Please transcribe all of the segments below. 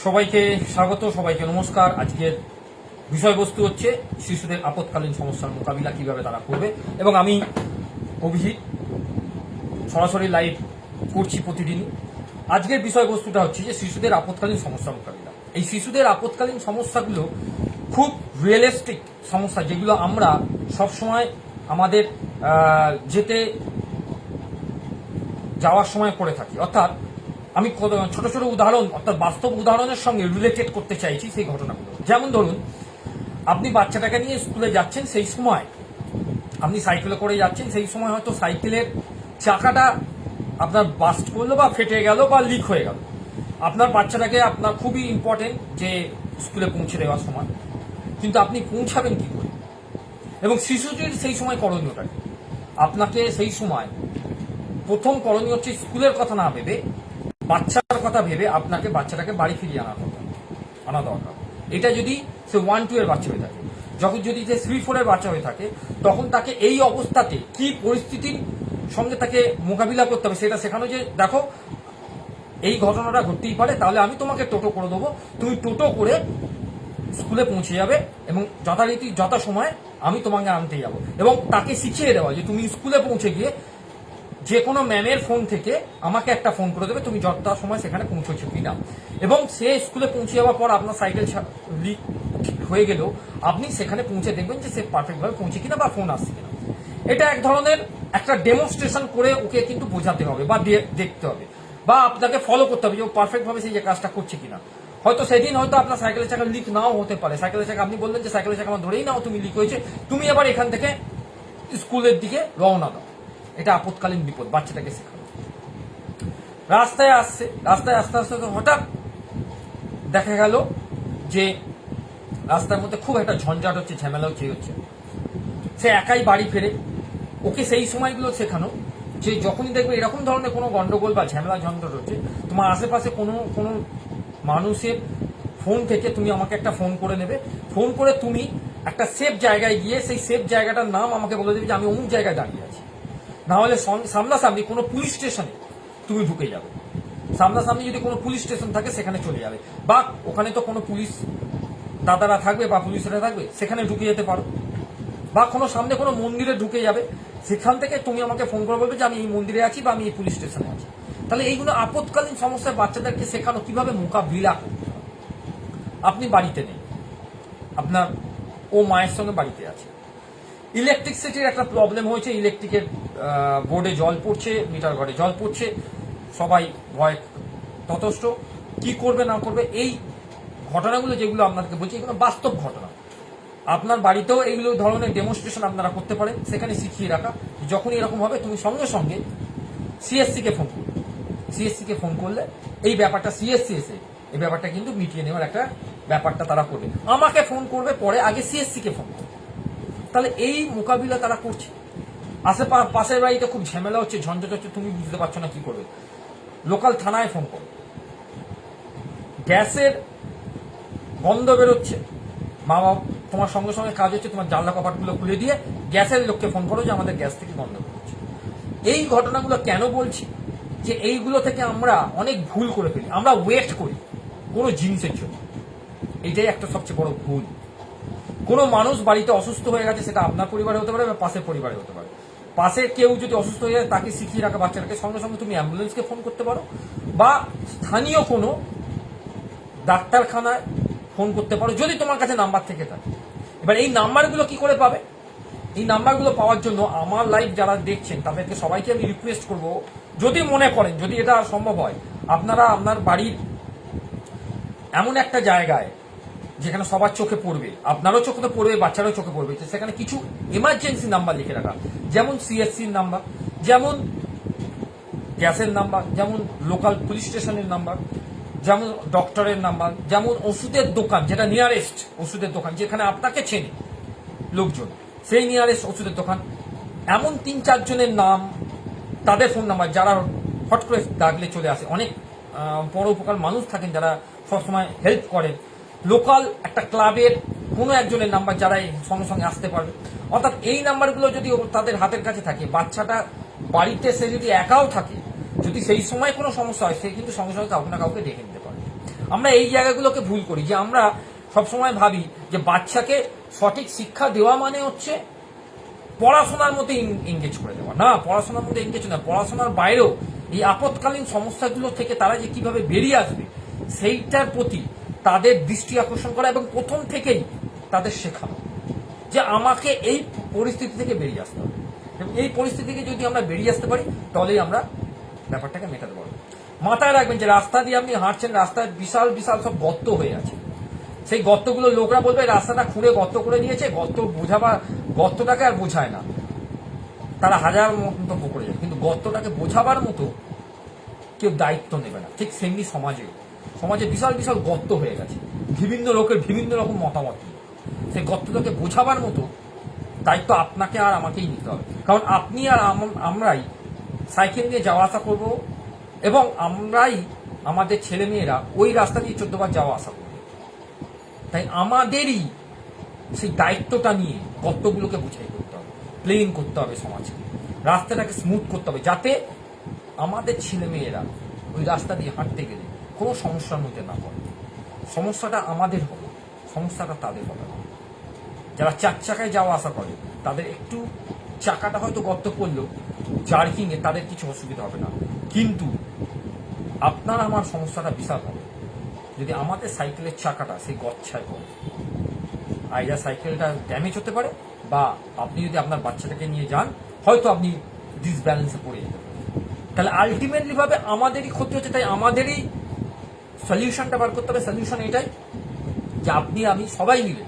সবাইকে স্বাগত, সবাইকে নমস্কার। আজকের বিষয়বস্তু হচ্ছে শিশুদের আপৎকালীন সমস্যার মোকাবিলা কীভাবে তারা করবে। এবং আমি অভিজিৎ, সরাসরি লাইভ করছি প্রতিদিনই। আজকের বিষয়বস্তুটা হচ্ছে যে শিশুদের আপৎকালীন সমস্যা মোকাবিলা। এই শিশুদের আপৎকালীন সমস্যাগুলো খুব রিয়েলিস্টিক সমস্যা যেগুলো আমরা সবসময় আমাদের যেতে যাওয়ার সময় করে থাকি। অর্থাৎ আমি ছোট ছোট উদাহরণ, অর্থাৎ বাস্তব উদাহরণের সঙ্গে রিলেটেড করতে চাইছি সেই ঘটনাগুলো। যেমন ধরুন, আপনি বাচ্চাটাকে নিয়ে স্কুলে যাচ্ছেন সেই সময়, আপনি সাইকেলে করে যাচ্ছেন, সেই সময় হয়তো সাইকেলের চাকাটা আপনার বাস্ট করল বা ফেটে গেল বা লিক হয়ে গেল। আপনার বাচ্চাটাকে আপনার খুবই ইম্পর্টেন্ট যে স্কুলে পৌঁছে দেওয়ার সময়। কিন্তু আপনি পৌঁছাবেন কি করে? এবং শিশুটির সেই সময় করণীয়টা আপনাকে সেই সময় প্রথম করণীয় হচ্ছে স্কুলের কথা না ভেবে বাচ্চার কথা ভেবে আপনাকে বাচ্চাটাকে বাড়ি ফিরিয়ে আনা দরকার আনা দরকার। এটা যদি সে ওয়ান টু এর বাচ্চা হয়ে থাকে, যখন যদি সে থ্রি ফোর এর বাচ্চা হয়ে থাকে, তখন তাকে এই অবস্থাতে কি পরিস্থিতির সঙ্গে তাকে মোকাবিলা করতে হবে সেটা শেখানো যে, দেখো, এই ঘটনাটা ঘটতেই পারে, তাহলে আমি তোমাকে টোটো করে দেবো। তুমি টোটো করে স্কুলে পৌঁছে যাবে এবং যথারীতি, যথাসময়ে আমি তোমাকে আনতে যাব। এবং তাকে শিখিয়ে দেওয়া যে তুমি স্কুলে পৌঁছে গিয়ে যে কোনো ম্যামের ফোন থেকে আমাকে একটা ফোন করে দেবে, তুমি যতটা সময় সেখানে পৌঁছেছো কিনা। এবং সে স্কুলে পৌঁছে যাওয়ার পর আপনার সাইকেল লিক হয়ে গেলেও আপনি সেখানে পৌঁছে দেখবেন যে সে পারফেক্টভাবে পৌঁছে কিনা বা ফোন আসছে কিনা। এটা এক ধরনের একটা ডেমনস্ট্রেশন করে ওকে কিন্তু বোঝাতে হবে বা দেখতে হবে বা আপনাকে ফলো করতে হবে যে ও পারফেক্টভাবে সেই যে কাজটা করছে কিনা। হয়তো সেদিন হয়তো আপনার সাইকেলের চাকা লিক নাও হতে পারে। সাইকেলের চাকা আপনি বললেন যে সাইকেলের চাকা আমার ধরেই নাও তুমি লিক হয়েছে, তুমি আবার এখান থেকে স্কুলের দিকে রওনা দাও। এটা আপৎকালীন বিপদ, বাচ্চাটাকে শেখানো। রাস্তায় আসছে, রাস্তায় আস্তে আস্তে হঠাৎ দেখা গেল যে রাস্তার মধ্যে খুব একটা ঝঞ্ঝাট হচ্ছে ঝামেলা হচ্ছে হচ্ছে। সে একাই বাড়ি ফেরে। ওকে সেই সময়গুলো শেখানো যে যখনই দেখবে এরকম ধরনের কোনো গন্ডগোল বা ঝামেলা, ঝঞ্ঝট হচ্ছে, তোমার আশেপাশে কোনো কোনো মানুষের ফোন থেকে তুমি আমাকে একটা ফোন করে নেবে। ফোন করে তুমি একটা সেফ জায়গায় গিয়ে সেই সেফ জায়গাটার নাম আমাকে বলে দেবে যে আমি অমুক জায়গায় দাঁড়িয়ে আছি। না হলে সামনাসামনি কোনো পুলিশ স্টেশনে তুমি ঢুকে যাবে। সামনাসামনি যদি কোনো পুলিশ স্টেশন থাকে, সেখানে চলে যাবে। বা ওখানে তো কোনো পুলিশ দাদারা থাকবে বা পুলিশরা থাকবে, সেখানে ঢুকে যেতে পারো। বা কোনো সামনে কোনো মন্দিরে ঢুকে যাবে, সেখান থেকে তুমি আমাকে ফোন করে বলবে যে, আমি এই মন্দিরে আছি বা আমি এই পুলিশ স্টেশনে আছি। তাহলে এইগুলো আপৎকালীন সমস্যায় বাচ্চাদেরকে শেখানো কীভাবে মোকাবিলা করতে আপনি বাড়িতে নেই। আপনার ও মায়ের সঙ্গে বাড়িতে আছে। ইলেকট্রিসিটির একটা প্রবলেম হয়েছে ইলেকট্রিকের বোর্ডে জল পড়ছে মিটার ঘরে জল পড়ছে, সবাই ভয় ততষ্ট কি করবে, না করবে, এই ঘটনাগুলো যেগুলো আপনাদেরকে বলছি, এগুলো বাস্তব ঘটনা। আপনার বাড়িতেও এইগুলো ধরনের ডেমনস্ট্রেশন আপনারা করতে পারেন, সেখানে শিখিয়ে রাখা, যখনই এরকম হবে, তুমি সঙ্গে সঙ্গে সিএসসি কে ফোন করবে। সিএসসি কে ফোন করলে, এই ব্যাপারটা সিএসসি এসে, এই ব্যাপারটা কিন্তু মিটিয়ে নেওয়ার একটা ব্যাপারটা তারা করবে। আমাকে ফোন করবে, পরে আগে সিএসসি কে ফোন করবে। তাহলে এই মোকাবিলা তারা করছে। আশে পাশের বাড়িতে খুব ঝামেলা হচ্ছে, ঝঞ্ঝট হচ্ছে, তুমি বুঝতে পারছ না কি করবে। লোকাল থানায় ফোন করো। গ্যাসের গন্ধ বেরোচ্ছে। মা বাবা তোমার সঙ্গে সঙ্গে কাজ হচ্ছে, তোমার জানলা কপাটগুলো খুলে দিয়ে গ্যাসের লোককে ফোন করো যে আমাদের গ্যাস থেকে গন্ধ বেরোচ্ছে। এই ঘটনাগুলো কেন বলছি? যে এইগুলো থেকে আমরা অনেক ভুল করে ফেলি। আমরা ওয়েট করি কোনো জিনিসের জন্য। এটাই একটা সবচেয়ে বড় ভুল। কোনো মানুষ বাড়িতে অসুস্থ হয়ে গেছে, সেটা আপনার পরিবারে হতে পারে বা পাশের পরিবারে হতে পারে। পাশে কেউ যদি অসুস্থ হয়ে যায়, তাকে শিখিয়ে রাখা বাচ্চাটাকে। সঙ্গে সঙ্গে তুমি অ্যাম্বুলেন্সকে ফোন করতে পারো বা স্থানীয় কোনো ডাক্তারখানায় ফোন করতে পারো, যদি তোমার কাছে নাম্বার থেকে থাকে। এবার এই নাম্বারগুলো কি করে পাবে? এই নাম্বারগুলো পাওয়ার জন্য আমার লাইভ যারা দেখছেন, তাদেরকে সবাইকে আমি রিকোয়েস্ট করব, যদি মনে করেন, যদি এটা সম্ভব হয়, আপনারা আপনার বাড়ির এমন একটা জায়গায় যেখানে সবার চোখে পড়বে, আপনারও চোখে পড়বে, বাচ্চারও চোখে পড়বে সেখানে কিছু এমার্জেন্সি নাম্বার লিখে রাখা। যেমন সিএসসির নাম্বার যেমন গ্যাসের নাম্বার যেমন লোকাল পুলিশ স্টেশনের নাম্বার যেমন ডক্টরের নাম্বার যেমন ওষুধের দোকান, যেটা নিয়ারেস্ট ওষুধের দোকান, যেখানে আপনাকে চেনে লোকজন, সেই নিয়ারেস্ট ওষুধের দোকান। এমন তিন চারজনের নাম, তাদের ফোন নাম্বার যারা হট করে ডাকলে চলে আসে। অনেক বড় উপকার মানুষ থাকেন যারা সবসময় হেল্প করেন। লোকাল একটা ক্লাবের কোনো একজনের নাম্বার যারা সঙ্গে সঙ্গে আসতে পারবে। অর্থাৎ এই নাম্বারগুলো যদি তাদের হাতের কাছে থাকে, বাচ্চাটা বাড়িতে সে যদি একাও থাকে, যদি সেই সময় কোনো সমস্যা হয়, সে কিন্তু সঙ্গে সঙ্গে কাউকে না কাউকে ডেকে নিতে পারে আমরা এই জায়গাগুলোকে ভুল করি যে আমরা সবসময় ভাবি যে বাচ্চাকে সঠিক শিক্ষা দেওয়া মানে হচ্ছে পড়াশোনার মধ্যে এঙ্গেজ করে দেওয়া। না, পড়াশোনার মধ্যে এঙ্গেজ না পড়াশোনার বাইরেও এই আপৎকালীন সমস্যাগুলো থেকে তারা যে কীভাবে বেরিয়ে আসবে, সেইটার প্রতি তাদের দৃষ্টি আকর্ষণ করা এবং প্রথম থেকেই তাদের শেখানো যে আমাকে এই পরিস্থিতি থেকে বেরিয়ে আসতে হবে। এবং এই পরিস্থিতি থেকে যদি আমরা বেরিয়ে আসতে পারি, তাহলেই আমরা ব্যাপারটাকে মেটাতে পারব। মাথায় রাখবেন যে রাস্তা দিয়ে আপনি হাঁটছেন, রাস্তায় বিশাল বিশাল সব গর্ত হয়ে আছে। সেই গর্তগুলো লোকরা বলবে, রাস্তাটা খুঁড়ে গর্ত করে নিয়েছে গর্ত বোঝাবা, গর্তটাকে আর বোঝায় না। তারা হাজার মন্তব্য করে যায়, কিন্তু গর্তটাকে বোঝাবার মতো কেউ দায়িত্ব নেবে না। ঠিক সেমনি সমাজে সমাজে বিশাল বিশাল গর্ত হয়ে গেছে। বিভিন্ন লোকের বিভিন্ন রকম মতামত। সেই গর্তটাকে বোঝাবার মতো দায়িত্ব আপনাকে আর আমাকেই নিতে হবে। কারণ আপনি আর আম- আমরাই সাইকেল নিয়ে যাওয়া আসা করব এবং আমরাই আমাদের ছেলেমেয়েরা ওই রাস্তা দিয়ে চোদ্দবার যাওয়া আসা করবে। তাই আমাদেরই সেই দায়িত্বটা নিয়ে গর্তগুলোকে বুঝাই করতে হবে প্লেন করতে হবে সমাজকে। রাস্তাটাকে স্মুথ করতে হবে যাতে আমাদের ছেলেমেয়েরা ওই রাস্তা দিয়ে হাঁটতে গেলে কোনো সমস্যার মধ্যে না পড়ে। সমস্যাটা আমাদের হবে, সমস্যাটা তাদের হবে না। যারা চার চাকায় যাওয়া আসা করে, তাদের একটু চাকাটা হয়তো গর্ত পড়লেও জার্কিংয়ে তাদের কিছু অসুবিধা হবে না। কিন্তু আপনার আমার সমস্যাটা বিশাল হবে। যদি আমাদের সাইকেলের চাকাটা সেই গচ্ছায় পড়ে আইডা সাইকেলটা ড্যামেজ হতে পারে বা আপনি যদি আপনার বাচ্চাটাকে নিয়ে যান, হয়তো আপনি ডিসব্যালেন্সে পড়ে যেতে পারেন। তাহলে আলটিমেটলি ভাবে আমাদেরই ক্ষতি হচ্ছে, তাই আমাদেরই সলিউশনটা বার করতে হবে সলিউশন এটাই যে আপনি, আমি সবাই মিলে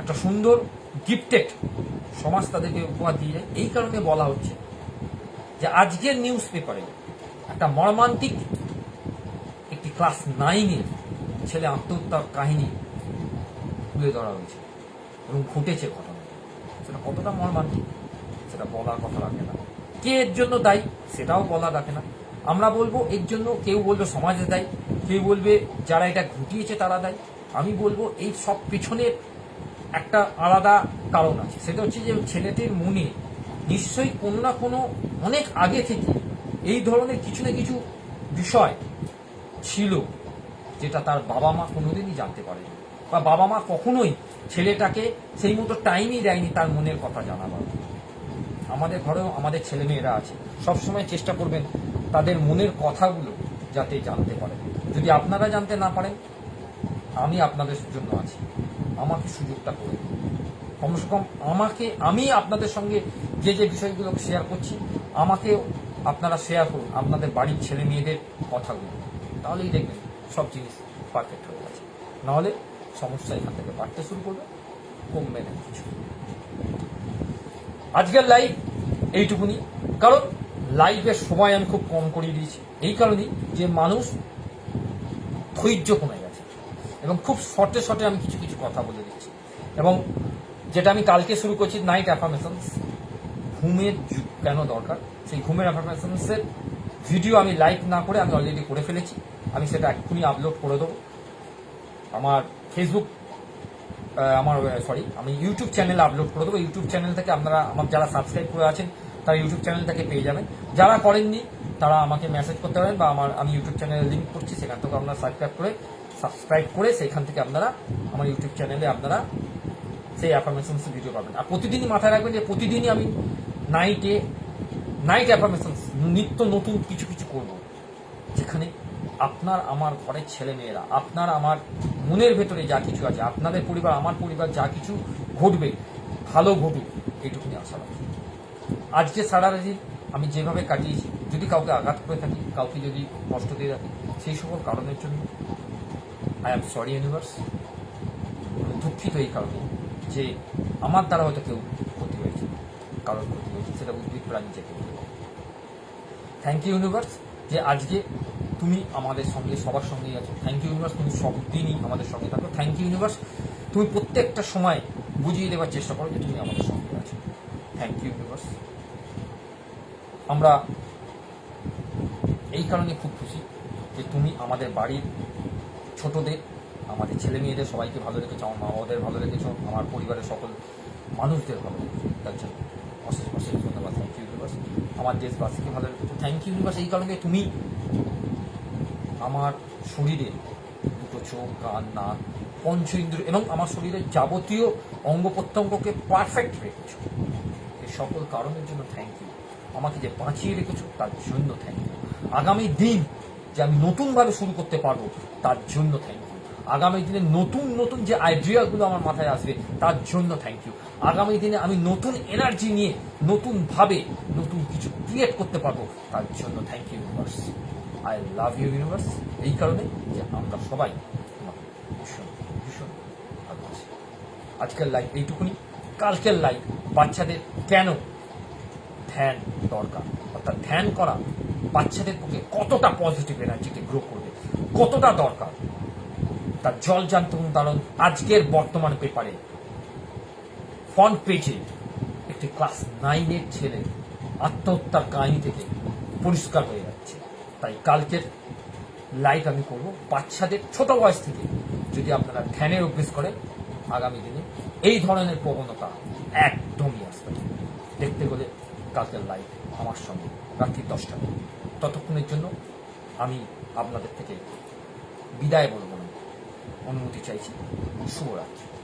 একটা সুন্দর গিফটেড সমাজ তাদেরকে উপহার দিয়ে যায় এই কারণে বলা হচ্ছে যে আজকের নিউজ পেপারে একটা মর্মান্তিক একটি ক্লাস নাইনের ছেলে আত্মহত্যার কাহিনী তুলে ধরা হয়েছে এবং ঘটেছে ঘটনা। সেটা কতটা মর্মান্তিক, সেটা বলার কথা রাখে না। কে এর জন্য দায়ী, সেটাও বলা রাখে না। আমরা বলব, এর জন্য কেউ বলবে সমাজে দায়ী। কেউ বলবে? যারা এটা ঘটিয়েছে তারা দায়ী আমি বলব, এই সব পিছনের একটা আলাদা কারণ আছে। সেটা হচ্ছে যে ছেলেটির মনে, নিশ্চয়ই কোনো না কোনো অনেক আগে থেকে এই ধরনের কিছু না কিছু বিষয় ছিল যেটা তার বাবা মা কোনোদিনই জানতে পারেনি। বা বাবা মা কখনোই ছেলেটাকে সেই মতো টাইমই দেয়নি তার মনের কথা জানাবার। আমাদের ঘরেও আমাদের ছেলে মেয়েরা আছে। সবসময় চেষ্টা করবেন তাদের মনের কথাগুলো যাতে জানতে পারে যদি আপনারা জানতে না পারেন, আমি আপনাদের জন্য আছি। আমাকে সুযোগটা করে কমসে কম আমাকে, আমি আপনাদের সঙ্গে যে যে বিষয়গুলো শেয়ার করছি, আমাকে আপনারা শেয়ার করুন। আপনাদের বাড়ির ছেলে মেয়েদের কথাগুলো। তাহলেই দেখবেন সব জিনিস পারফেক্ট হয়ে গেছে। নাহলে সমস্যা এখান থেকে বাড়তে শুরু করবে, কমবে না কিছু। আজকের লাইভ এইটুকুনি। কারণ লাইভের সময় আমি খুব কম করিয়ে দিয়েছি। এই কারণেই যে মানুষ ধৈর্য কমে গেছে। এবং খুব শর্টে শর্টে আমি কিছু কিছু কথা বলে দিচ্ছি। এবং যেটা আমি কালকে শুরু করছি নাইট অ্যাফার্মেশনস ঘুমের কেন দরকার? সেই ঘুমের অ্যাফার্মেশনসের ভিডিও আমি লাইভ না করে আমি অলরেডি করে ফেলেছি। আমি সেটা এক্ষুনি আপলোড করে দেবো। আমার ফেসবুক আমার সরি আমি ইউটিউব চ্যানেলে আপলোড করে দেবো। ইউটিউব চ্যানেল থেকে আপনারা, আমার যারা সাবস্ক্রাইব করে আছেন, তারা ইউটিউব চ্যানেল থেকে পেয়ে যাবেন। যারা করেননি তারা আমাকে মেসেজ করতে পারেন বা আমার, আমি ইউটিউব চ্যানেলে লিঙ্ক করছি, সেখান থেকে আপনারা সাবস্ক্রাইব করে সাবস্ক্রাইব করে সেখান থেকে আপনারা আমার ইউটিউব চ্যানেলে আপনারা সেই অ্যাফার্মেশনস ভিডিও পাবেন। আর প্রতিদিনই মাথায় রাখবেন যে প্রতিদিনই আমি নাইটে নাইট অ্যাফার্মেশনস নিত্য নতুন কিছু কিছু করব। যেখানে আপনার, আমার ঘরের ছেলে মেয়েরা আপনার, আমার মনের ভেতরে যা কিছু আছে, আপনাদের পরিবার, আমার পরিবার যা কিছু ঘটবে, ভালো ঘটুক, এইটুকুনি আশা রাখি। আজকে সারা রাজি আমি যেভাবে কাটিয়েছি যদি কাউকে আঘাত করে থাকি, কাউকে যদি কষ্ট দিয়ে রাখি, সেই সকল কারণের জন্য আই এম সরি ইউনিভার্স দুঃখিত এই কারণে যে আমার দ্বারা হয়তো কেউ ক্ষতি হয়েছে, কারোর ক্ষতি হয়েছে, সেটা উদ্ভিদ প্রাণী যে কেউ থ্যাংক ইউ ইউনিভার্স যে আজকে তুমি আমাদের সঙ্গে, সবার সঙ্গেই আছো। থ্যাংক ইউ ইউনিভার্স তুমি সব দিনই আমাদের সঙ্গে থাকো। থ্যাংক ইউ ইউনিভার্স তুমি প্রত্যেকটা সময় বুঝিয়ে দেওয়ার চেষ্টা করো যে তুমি আমাদের সঙ্গে আছো। থ্যাংক ইউ ইউনিভার্স আমরা এই কারণে খুব খুশি যে তুমি আমাদের বাড়ির ছোটদের, আমাদের ছেলে মেয়েদের সবাইকে ভালো রেখেছো, আমার মা বাবাদের ভালো রেখেছো, আমার পরিবারের সকল মানুষদের ভালো রেখেছো। তার জন্য অশেষ অশেষ ধন্যবাদ। থ্যাংক ইউ ইউনিভার্স আমার দেশবাসীকে ভালো রেখেছো। থ্যাংক ইউ ইউনিভার্স এই কারণে তুমি আমার শরীরে দুটো চোখ, কান, নাক, পঞ্চ ইন্দ্র এবং আমার শরীরের যাবতীয় অঙ্গ প্রত্যঙ্গকে পারফেক্ট রেখেছ। এই সকল কারণের জন্য থ্যাংক ইউ আমাকে যে বাঁচিয়ে রেখেছো, তার জন্য থ্যাংক ইউ আগামী দিন যে আমি নতুনভাবে শুরু করতে পারব, তার জন্য থ্যাংক ইউ আগামী দিনে নতুন নতুন যে আইডিয়াগুলো আমার মাথায় আসবে, তার জন্য থ্যাংক ইউ আগামী দিনে আমি নতুন এনার্জি নিয়ে নতুনভাবে নতুন কিছু ক্রিয়েট করতে পারব, তার জন্য thank you universe I love you universe এই কারণে যে আমরা সবাই ভীষণ ভীষণ আজকের লাইফ এইটুকুনি। কালকের লাইফ বাচ্চাদের কেন ধ্যান দরকার। অর্থাৎ ধ্যান করা বাচ্চাদের পক্ষে কতটা পজিটিভ এনার্জিকে গ্রো করবে, কতটা দরকার? তার জল জানত উদাহরণ আজকের বর্তমান পেপারে ফ্রন্ট পেজে একটি ক্লাস নাইনের ছেলে আত্মহত্যার কাহিনী থেকে পরিষ্কার হয়ে যাচ্ছে। তাই কালকের লাইভ আমি করব বাচ্চাদের ছোট বয়স থেকে, যদি আপনারা ধ্যানের অভ্যেস করেন, আগামী দিনে এই ধরনের প্রবণতা একদমই আসবে দেখতে গেলে কালকের লাইভ আমার সঙ্গে। রাত্রি দশটা। ততক্ষণের জন্য আমি আপনাদের থেকে বিদায় বলব না। অনুমতি চাইছি। শুভরাত্রি।